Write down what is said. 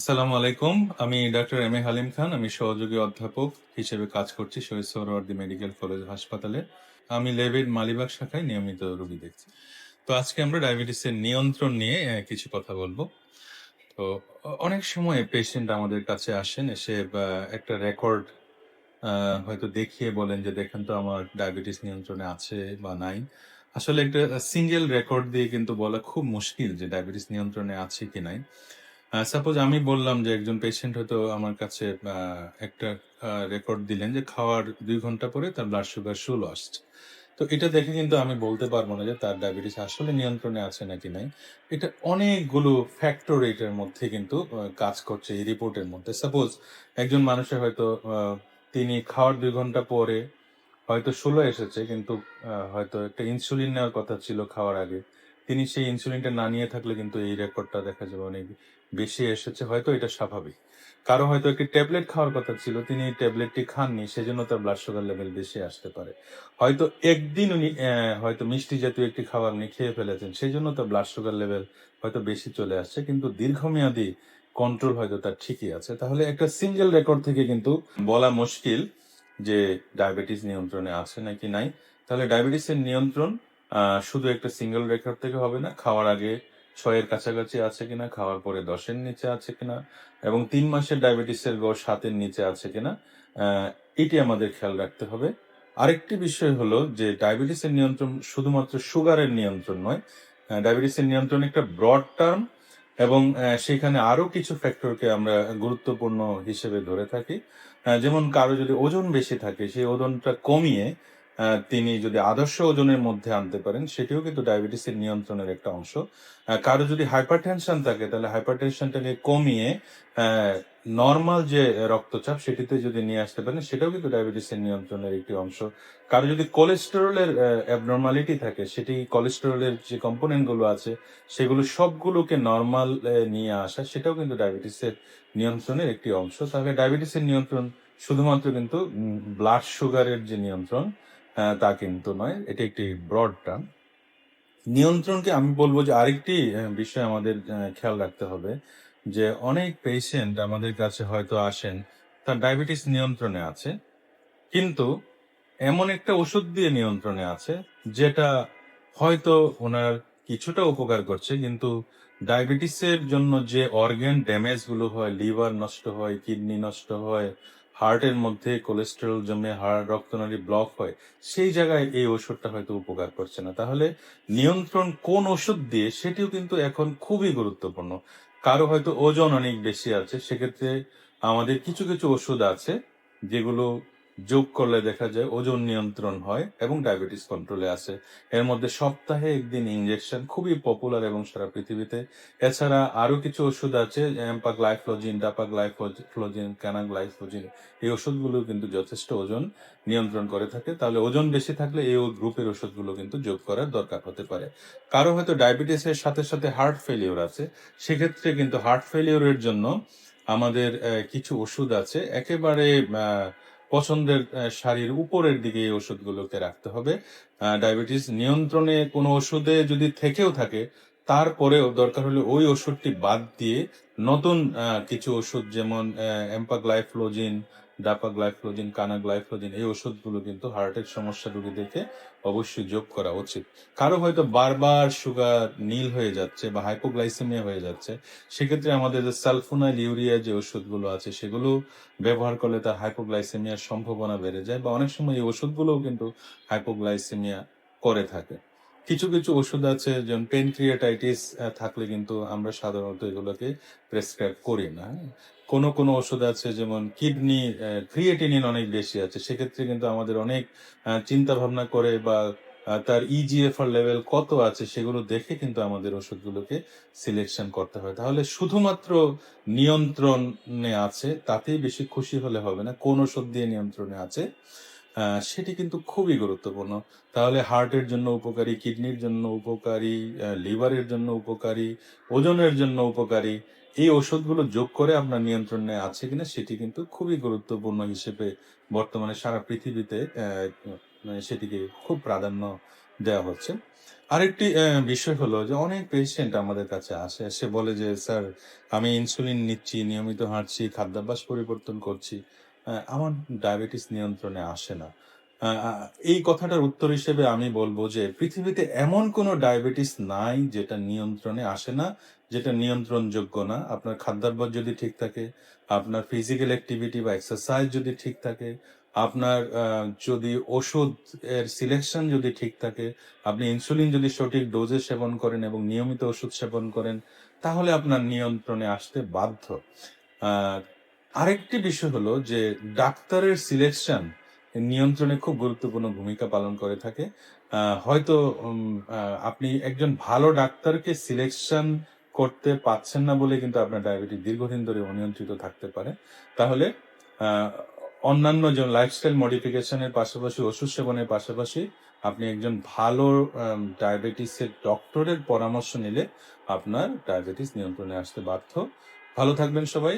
আসসালামু আলাইকুম। আমি doctor M A Halim Khan, আমি সহযোগী অধ্যাপক হিসেবে কাজ করছি শহীদ সোহরাওয়ার্দী মেডিকেল কলেজ হাসপাতালে। আমি লেবের মালিবাগ শাখায় নিয়মিত রোগী দেখছি। তো আজকে আমরা ডায়াবেটিসের নিয়ন্ত্রণ নিয়ে কিছু কথা বলব। তো অনেক সময় পেশেন্ট আমাদের কাছে আসেন, এসে একটা রেকর্ড হয়তো দেখিয়ে বলেন যে, দেখেন তো আমার ডায়াবেটিস নিয়ন্ত্রণে আছে বা নাই। আসলে একটা সিঙ্গেল রেকর্ড দিয়ে কিন্তু বলা খুব মুশকিল যে, ডায়াবেটিস নিয়ন্ত্রণে আছে কি নাই? সাপোজ আমি বললাম যে একজন পেশেন্ট হয়তো আমার কাছে একটা রেকর্ড দিলেন যে খাওয়ার দুই ঘণ্টা পরে তার ব্লাড সুগার ষোলো লস্ট তো এটা দেখে কিন্তু আমি বলতে পারব না যে তার ডায়াবেটিস আসলে নিয়ন্ত্রণে আছে নাকি নাই। এটা অনেকগুলো ফ্যাক্টর এটার মধ্যে কিন্তু কাজ করছে এই রিপোর্টের মধ্যে। সাপোজ একজন মানুষের হয়তো তিনি খাওয়ার দুই ঘণ্টা পরে হয়তো ষোলো এসেছে কিন্তু হয়তো একটা ইনসুলিন নেওয়ার কথা ছিল খাওয়ার আগে। তিনি সেই ইনসুলিনটা না নিয়ে থাকলে কিন্তু এই রেকর্ডটা দেখা যাবে অনেক বেশি এসেছে। হয়তো এটা স্বাভাবিক। কারও হয়তো একটি ট্যাবলেট খাওয়ার কথা ছিল, তিনি এই ট্যাবলেটটি খাননি, সেজন্য তার ব্লাড সুগার লেভেল বেশি আসতে পারে। হয়তো একদিন উনি হয়তো মিষ্টি জাতীয় একটি খাবার উনি খেয়ে ফেলেছেন সেই জন্য তার ব্লাড সুগার লেভেল হয়তো বেশি চলে আসছে, কিন্তু দীর্ঘমেয়াদী কন্ট্রোল হয়তো তার ঠিকই আছে। তাহলে একটা সিঙ্গেল রেকর্ড থেকে কিন্তু বলা মুশকিল যে ডায়াবেটিস নিয়ন্ত্রণে আছে নাকি নাই। তাহলে ডায়াবেটিসের নিয়ন্ত্রণ শুধু একটা সিঙ্গেল রেকর্ড থেকে হবে না, খাওয়ার আগে ছয়ের কাছাকাছি আছে কিনা, খাওয়ার পরে দশের নিচে আছে কিনা, এবং তিন মাসের ডায়াবেটিসের গড় সাতের নিচে আছে কিনা এটি আমাদের খেয়াল রাখতে হবে। আরেকটি বিষয় হলো যে ডায়াবেটিসের নিয়ন্ত্রণ শুধুমাত্র সুগারের নিয়ন্ত্রণ নয় ডায়াবেটিসের নিয়ন্ত্রণ একটা ব্রড টার্ম এবং সেখানে আরও কিছু ফ্যাক্টরকে আমরা গুরুত্বপূর্ণ হিসেবে ধরে থাকি। যেমন কারও যদি ওজন বেশি থাকে, সেই ওজনটা কমিয়ে তিনি যদি আদর্শ ওজনের মধ্যে আনতে পারেন, সেটিও কিন্তু ডায়াবেটিসের নিয়ন্ত্রণের একটা অংশ। কারও যদি হাইপারটেনশন থাকে, তাহলে হাইপারটেনশনটাকে কমিয়ে নর্মাল যে রক্তচাপ সেটিতে যদি নিয়ে আসতে পারেন, সেটাও কিন্তু ডায়াবেটিসের নিয়ন্ত্রণের একটি অংশ। কারও যদি কোলেস্টেরলের অ্যাবনর্মালিটি থাকে, সেটি কোলেস্টেরলের যে কম্পোনেন্টগুলো আছে, সেগুলো সবগুলোকে নর্মাল নিয়ে আসা, সেটাও কিন্তু ডায়াবেটিসের নিয়ন্ত্রণের একটি অংশ। তাহলে ডায়াবেটিসের নিয়ন্ত্রণ শুধুমাত্র কিন্তু ব্লাড সুগারের যে নিয়ন্ত্রণ তা কিন্তু নয়, এটি একটি ব্রড টার্ম নিয়ন্ত্রণকে আমি বলব যে আরেকটি বিষয় আমাদের খেয়াল রাখতে হবে যে অনেক পেশেন্ট আমাদের কাছে হয়তো আসেন, তার ডায়াবেটিস নিয়ন্ত্রণে আছে, কিন্তু এমন একটা ওষুধ দিয়ে নিয়ন্ত্রণে আছে, যেটা হয়তো ওনার কিছুটা উপকার করছে, কিন্তু ডায়াবেটিসের জন্য যে অর্গান ড্যামেজগুলো হয় লিভার নষ্ট হয় কিডনি নষ্ট হয় হার্টের মধ্যে কোলেস্টেরল জমে হার্ট রক্তনালী ব্লক হয়, সেই জায়গায় এই ওষুধটা হয়তো উপকার করছে না। তাহলে নিয়ন্ত্রণ কোন ওষুধ দিয়ে সেটিও কিন্তু এখন খুবই গুরুত্বপূর্ণ। কারও হয়তো ওজন অনেক বেশি আছে, সেক্ষেত্রে আমাদের কিছু কিছু ওষুধ আছে যেগুলো যোগ করলে দেখা যায় ওজন নিয়ন্ত্রণ হয় এবং ডায়াবেটিস কন্ট্রোলে আসে। এর মধ্যে সপ্তাহে একদিন ইঞ্জেকশন খুবই পপুলার এবং সারা পৃথিবীতে। এছাড়া আরও কিছু ওষুধ আছে এম্পাগ্লাইফ্লোজিন ডাপাগ্লাইফ্লোজিন ক্যানাগ্লাইফ্লোজিন এই ওষুধগুলো কিন্তু যথেষ্ট ওজন নিয়ন্ত্রণ করে থাকে। তাহলে ওজন বেশি থাকলে এই গ্রুপের ওষুধগুলো কিন্তু যোগ করার দরকার হতে পারে। কারও হয়তো ডায়াবেটিসের সাথে সাথে হার্ট ফেলিওর আছে। সেক্ষেত্রে কিন্তু হার্ট ফেলিওরের জন্য আমাদের কিছু ওষুধ আছে। একেবারে পছন্দের শাড়ির উপরের দিকে এই ওষুধগুলোকে রাখতে হবে। ডায়াবেটিস নিয়ন্ত্রণে কোনো ওষুধে যদি থেকেও থাকে, তারপরেও দরকার হলে ওই ওষুধটি বাদ দিয়ে নতুন কিছু ওষুধ যেমন এম্পাগ্লাইফ্লোজিন ডাপাগ্লাইফ্লোজিন কানাগ্লাইফ্লোজিন এই ওষুধগুলো কিন্তু হার্টের সমস্যা রোগীদেরকে অবশ্যই যোগ করা উচিত। কারও হয়তো বারবার সুগার নীল হয়ে যাচ্ছে বা হাইপোগ্লাইসেমিয়া হয়ে যাচ্ছে, সেক্ষেত্রে আমাদের যে সালফোনাইল ইউরিয়া যে ওষুধগুলো আছে, সেগুলো ব্যবহার করলে তার হাইপোগ্লাইসেমিয়ার সম্ভাবনা বেড়ে যায় বা অনেক সময় এই ওষুধগুলোও কিন্তু হাইপোগ্লাইসেমিয়া করে থাকে। কিছু কিছু ওষুধ আছে, যেমন পেনক্রিয়াটাইটিস থাকলে কিন্তু আমরা সাধারণত এগুলোকে প্রেসক্রাইব করি না। কোন কোন ওষুধ আছে, যেমন কিডনি ক্রিয়েটিনিন অনেক বেশি আছে। সেক্ষেত্রে কিন্তু আমাদের অনেক চিন্তা ভাবনা করে বা তার E ইজিএফআর লেভেল কত আছে সেগুলো দেখে কিন্তু আমাদের ওষুধগুলোকে সিলেকশন করতে হয়। তাহলে শুধুমাত্র নিয়ন্ত্রণে আছে, তাতেই বেশি খুশি হলে হবে না। কোন ওষুধ দিয়ে নিয়ন্ত্রণে আছে? সেটি কিন্তু খুবই গুরুত্বপূর্ণ। তাহলে হার্টের জন্য উপকারী কিডনির জন্য উপকারী লিভারের জন্য উপকারী, ওজনের জন্য উপকারী, এই ওষুধগুলো যোগ করে আপনার নিয়ন্ত্রণে আছে কিনা সেটি কিন্তু খুবই গুরুত্বপূর্ণ হিসেবে বর্তমানে সারা পৃথিবীতে মানে সেটিকে খুব প্রাধান্য দেওয়া হচ্ছে। আরেকটি বিষয় হলো যে অনেক পেশেন্ট আমাদের কাছে আসে এসে বলে যে, স্যার, আমি ইনসুলিন নিচ্ছি, নিয়মিত হাঁটছি, খাদ্যাভ্যাস পরিবর্তন করছি। আমার ডায়াবেটিস নিয়ন্ত্রণে আসে না। এই কথাটার উত্তর হিসেবে আমি বলব যে, পৃথিবীতে এমন কোনো ডায়াবেটিস নাই যেটা নিয়ন্ত্রণে আসে না, যেটা নিয়ন্ত্রণযোগ্য না। আপনার খাদ্যাভ্যাস যদি ঠিক থাকে, আপনার ফিজিক্যাল অ্যাক্টিভিটি বা এক্সারসাইজ যদি ঠিক থাকে, আপনার যদি ওষুধ এর সিলেকশন যদি ঠিক থাকে, আপনি ইনসুলিন যদি সঠিক ডোজে সেবন করেন এবং নিয়মিত ওষুধ সেবন করেন, তাহলে আপনার নিয়ন্ত্রণে আসতে বাধ্য। আরেকটি বিষয় হলো যে ডাক্তারের সিলেকশন নিয়ন্ত্রণে খুব গুরুত্বপূর্ণ ভূমিকা পালন করে থাকে। হয়তো আপনি একজন ভালো ডাক্তারকে সিলেকশন করতে পাচ্ছেন না বলে কিন্তু আপনার ডায়াবেটিস দীর্ঘদিন ধরে অনিয়ন্ত্রিত থাকতে পারে। তাহলে অন্যান্য যে লাইফস্টাইল মডিফিকেশনের পাশাপাশি, ওষুধ সেবনের পাশাপাশি আপনি একজন ভালো ডায়াবেটিসের ডক্টরের পরামর্শ নিলে আপনার ডায়াবেটিস নিয়ন্ত্রণে আসতে বাধ্য। ভালো থাকবেন সবাই।